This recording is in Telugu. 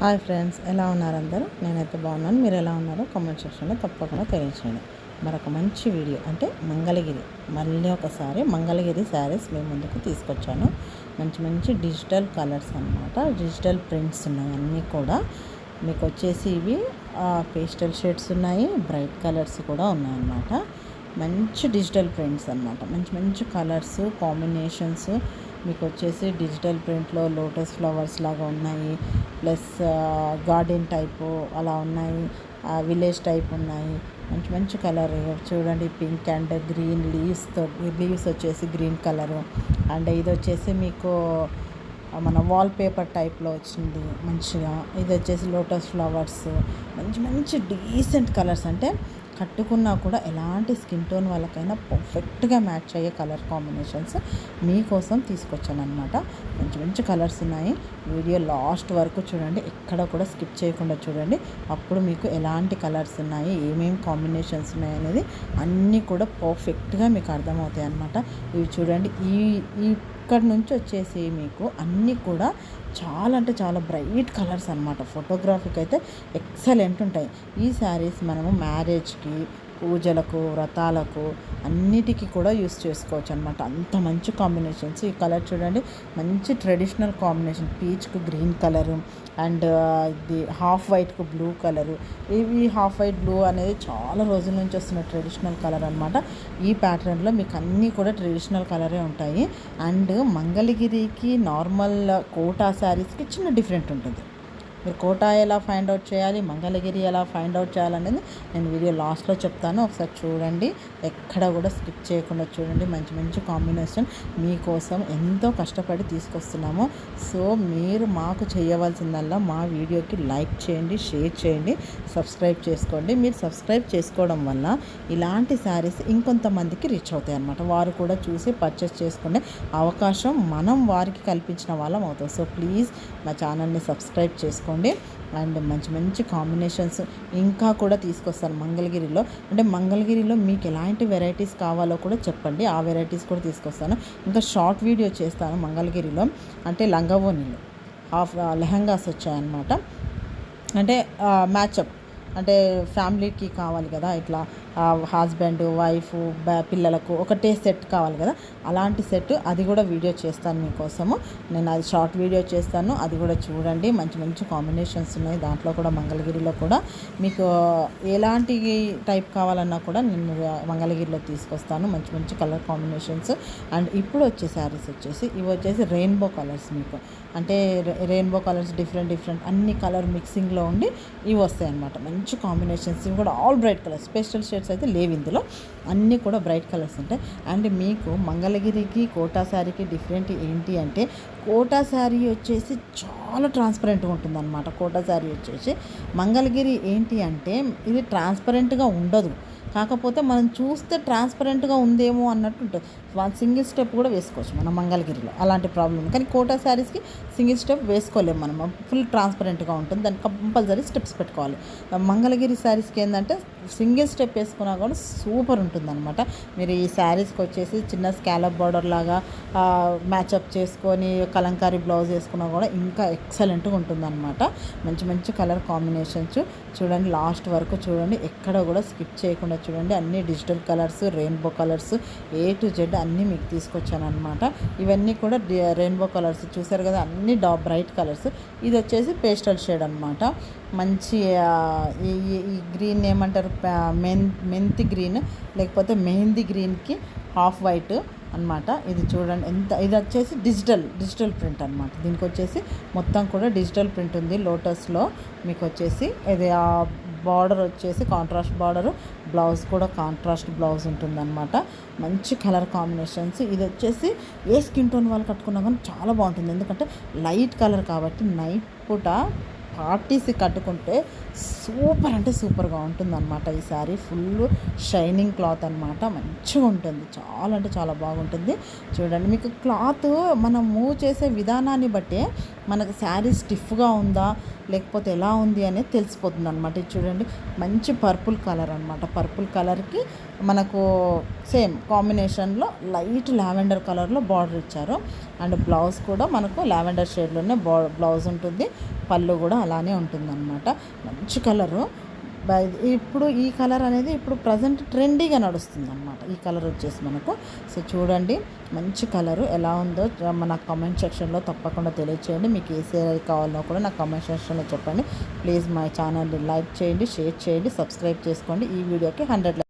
హాయ్ ఫ్రెండ్స్ ఎలా ఉన్నారు అందరూ? నేనైతే బాగున్నాను. మీరు ఎలా ఉన్నారో కామెంట్ సెక్షన్లో తప్పకుండా తెలియచేయండి. మరొక మంచి వీడియో అంటే మంగళగిరి మళ్ళీ ఒకసారి మంగళగిరి శారీస్ మేము ముందుకు తీసుకొచ్చాను. మంచి మంచి డిజిటల్ కలర్స్ అనమాట డిజిటల్ ప్రింట్స్ ఉన్నాయి అన్నీ కూడా. మీకు వచ్చేసి ఇవి పేస్టల్ షేడ్స్ ఉన్నాయి బ్రైట్ కలర్స్ కూడా ఉన్నాయన్నమాట. మంచి డిజిటల్ ప్రింట్స్ అనమాట మంచి మంచి కలర్స్ కాంబినేషన్స్ మీకు వచ్చేసి డిజిటల్ ప్రింట్లో లోటస్ ఫ్లవర్స్ లాగా ఉన్నాయి. ప్లస్ గార్డెన్ టైపు అలా ఉన్నాయి. విలేజ్ టైప్ ఉన్నాయి. మంచి మంచి కలర్. చూడండి పింక్ అండ్ గ్రీన్ లీవ్స్తో లీవ్స్ వచ్చేసి గ్రీన్ కలరు. అండ్ ఇది వచ్చేసి మీకు మన వాల్ పేపర్ టైప్లో వచ్చింది మంచిగా. ఇది వచ్చేసి లోటస్ ఫ్లవర్స్. మంచి మంచి డీసెంట్ కలర్స్. అంటే కట్టుకున్నా కూడా ఎలాంటి స్కిన్ టోన్ వాళ్ళకైనా పర్ఫెక్ట్గా మ్యాచ్ అయ్యే కలర్ కాంబినేషన్స్ మీకోసం తీసుకొచ్చాను అనమాట మంచి మంచి కలర్స్ ఉన్నాయి. వీడియో లాస్ట్ వరకు చూడండి. ఎక్కడ కూడా స్కిప్ చేయకుండా చూడండి. అప్పుడు మీకు ఎలాంటి కలర్స్ ఉన్నాయి ఏమేమి కాంబినేషన్స్ ఉన్నాయి అనేది అన్నీ కూడా పర్ఫెక్ట్గా మీకు అర్థమవుతాయి అనమాట ఇవి చూడండి. ఈ ఈ ఇక్కడ నుంచి వచ్చేసి మీకు అన్నీ కూడా చాలా అంటే చాలా బ్రైట్ కలర్స్ అనమాట ఫోటోగ్రఫీకి అయితే ఎక్సలెంట్ ఉంటాయి. ఈ శారీస్ మనము మ్యారేజ్కి పూజలకు వ్రతాలకు అన్నిటికీ కూడా యూస్ చేసుకోవచ్చు అనమాట అంత మంచి కాంబినేషన్స్. ఈ కలర్ చూడండి. మంచి ట్రెడిషనల్ కాంబినేషన్. పీచ్కు గ్రీన్ కలరు అండ్ ఇది హాఫ్ వైట్కు బ్లూ కలరు. ఇవి హాఫ్ వైట్ బ్లూ అనేది చాలా రోజుల నుంచి వస్తున్న ట్రెడిషనల్ కలర్ అనమాట ఈ ప్యాటర్న్లో మీకు అన్నీ కూడా ట్రెడిషనల్ కలరే ఉంటాయి. అండ్ మంగళగిరికి నార్మల్ కోటా శారీస్కి చిన్న డిఫరెంట్ ఉంటుంది. మీరు కోటా ఎలా ఫైండ్ అవుట్ చేయాలి మంగళగిరి ఎలా ఫైండ్ అవుట్ చేయాలనేది నేను వీడియో లాస్ట్లో చెప్తాను. ఒకసారి చూడండి ఎక్కడ కూడా స్కిప్ చేయకుండా చూడండి. మంచి మంచి కాంబినేషన్ మీకోసం ఎంతో కష్టపడి తీసుకొస్తున్నాము. సో మీరు మాకు చేయవలసిందల్లా మా వీడియోకి లైక్ చేయండి షేర్ చేయండి సబ్స్క్రైబ్ చేసుకోండి. మీరు సబ్స్క్రైబ్ చేసుకోవడం వల్ల ఇలాంటి శారీస్ ఇంకొంతమందికి రీచ్ అవుతాయి అనమాట వారు కూడా చూసి పర్చేస్ చేసుకునే అవకాశం మనం వారికి కల్పించిన వాళ్ళం అవుతాం. సో ప్లీజ్ మా ఛానల్ని సబ్స్క్రైబ్ చేసుకోండి. బాగుండి అండ్ మంచి మంచి కాంబినేషన్స్ ఇంకా కూడా తీసుకొస్తాను మంగళగిరిలో. అంటే మంగళగిరిలో మీకు ఎలాంటి వెరైటీస్ కావాలో కూడా చెప్పండి. ఆ వెరైటీస్ కూడా తీసుకొస్తాను. ఇంకా షార్ట్ వీడియో చేస్తాను మంగళగిరిలో. అంటే లంగవోనీలు హాఫ్ లెహంగాస్ వచ్చాయన్నమాట. అంటే మ్యాచప్ అంటే ఫ్యామిలీకి కావాలి కదా ఇట్లా. హస్బెండ్ వైఫ్ పిల్లలకు ఒకటే సెట్ కావాలి కదా. అలాంటి సెట్ అది కూడా వీడియో చేస్తాను మీకోసము. నేను అది షార్ట్ వీడియో చేస్తాను. అది కూడా చూడండి. మంచి మంచి కాంబినేషన్స్ ఉన్నాయి. దాంట్లో కూడా మంగళగిరిలో కూడా. మీకు ఎలాంటి టైప్ కావాలన్నా కూడా నేను మంగళగిరిలో తీసుకొస్తాను. మంచి మంచి కలర్ కాంబినేషన్స్ అండ్ ఇప్పుడు వచ్చే శారీస్ వచ్చేసి ఇవి వచ్చేసి రెయిన్బో కలర్స్ మీకు. అంటే రెయిన్బో కలర్స్ డిఫరెంట్ డిఫరెంట్ అన్ని కలర్ మిక్సింగ్లో ఉండి ఇవి వస్తాయి అన్నమాట మంచి కాంబినేషన్స్ ఇవి కూడా all bright colours special shades shades అయితే లేవు ఇందులో. అన్నీ కూడా బ్రైట్ కలర్స్ ఉంటాయి. అండ్ మీకు మంగళగిరికి కోటా శారీకి డిఫరెంట్ ఏంటి అంటే కోటా శారీ వచ్చేసి చాలా ట్రాన్స్పరెంట్గా ఉంటుంది అనమాట కోటా శారీ వచ్చేసి మంగళగిరి ఏంటి అంటే ఇది ట్రాన్స్పరెంట్గా ఉండదు. కాకపోతే మనం చూస్తే ట్రాన్స్పరెంట్గా ఉందేమో అన్నట్టు ఉంటుంది సింగిల్ స్టెప్ కూడా వేసుకోవచ్చు మనం మంగళగిరిలో. అలాంటి ప్రాబ్లం కానీ కోటా శారీస్కి సింగిల్ స్టెప్ వేసుకోలేము మనం. ఫుల్ ట్రాన్స్పరెంట్గా ఉంటుంది. దానికి కంపల్సరీ స్టెప్స్ పెట్టుకోవాలి. మంగళగిరి శారీస్కి ఏంటంటే సింగిల్ స్టెప్ వేసుకున్నా కూడా సూపర్ ఉంటుంది అనమాట మీరు ఈ శారీస్కి వచ్చేసి చిన్న స్కాలప్ బార్డర్ లాగా మ్యాచప్ చేసుకొని కలంకారీ బ్లౌజ్ వేసుకున్నా కూడా ఇంకా ఎక్సలెంట్గా ఉంటుంది అనమాట మంచి మంచి కలర్ కాంబినేషన్స్ చూడండి లాస్ట్ వరకు చూడండి. ఎక్కడ కూడా స్కిప్ చేయకుండా చూడండి అన్ని digital colours rainbow colours A to Z అన్నీ మీకు తీసుకొచ్చానమాట ఇవన్నీ కూడా రెయిన్బో కలర్స్ చూసారు కదా అన్ని డా బ్రైట్ కలర్స్. ఇది వచ్చేసి పేస్టల్ షేడ్ అనమాట మంచి ఈ గ్రీన్ ఏమంటారు మెంతి గ్రీన్ లేకపోతే మెహందీ గ్రీన్కి హాఫ్ వైట్ అనమాట ఇది చూడండి ఎంత ఇది వచ్చేసి డిజిటల్ డిజిటల్ ప్రింట్ అనమాట దీనికి వచ్చేసి మొత్తం కూడా డిజిటల్ ప్రింట్ ఉంది లోటస్లో. మీకు వచ్చేసి ఇది బార్డర్ వచ్చేసి కాంట్రాస్ట్ బార్డర్ బ్లౌజ్ కూడా కాంట్రాస్ట్ బ్లౌజ్ ఉంటుందన్నమాట. మంచి కలర్ కాంబినేషన్స్. ఇది వచ్చేసి ఏ స్కిన్ టోన్ వాళ్ళు కట్టుకున్నా కానీ చాలా బాగుంటుంది. ఎందుకంటే లైట్ కలర్ కాబట్టి నైట్ పూట ఆర్టీసీ కట్టుకుంటే సూపర్ అంటే సూపర్గా ఉంటుంది అనమాట ఈ శారీ. ఫుల్ షైనింగ్ క్లాత్ అనమాట మంచిగా ఉంటుంది. చాలా అంటే చాలా బాగుంటుంది. చూడండి మీకు క్లాత్ మనం మూవ్ చేసే విధానాన్ని బట్టే మనకు శారీ స్టిఫ్గా ఉందా లేకపోతే ఎలా ఉంది అనేది తెలిసిపోతుంది అనమాట ఇది చూడండి మంచి పర్పుల్ కలర్ అనమాట పర్పుల్ కలర్కి మనకు సేమ్ కాంబినేషన్లో లైట్ లావెండర్ కలర్లో బార్డర్ ఇచ్చారు. అండ్ బ్లౌజ్ కూడా మనకు లావెండర్ షేడ్లోనే బ్లౌజ్ ఉంటుంది. పళ్ళు కూడా అలానే ఉంటుందన్నమాట. మంచి కలరు. ఇప్పుడు ఈ కలర్ అనేది ఇప్పుడు ప్రజెంట్ ట్రెండీగా నడుస్తుంది అనమాట ఈ కలర్ వచ్చేసి మనకు. సో చూడండి మంచి కలరు. ఎలా ఉందో మన కామెంట్ సెక్షన్లో తప్పకుండా తెలియచేయండి. మీకు ఏ సీరియల్ కావాలో కూడా నాకు కామెంట్ సెక్షన్లో చెప్పండి. ప్లీజ్ మై ఛానల్ని లైక్ చేయండి షేర్ చేయండి సబ్స్క్రైబ్ చేసుకోండి. ఈ వీడియోకి హండ్రెడ్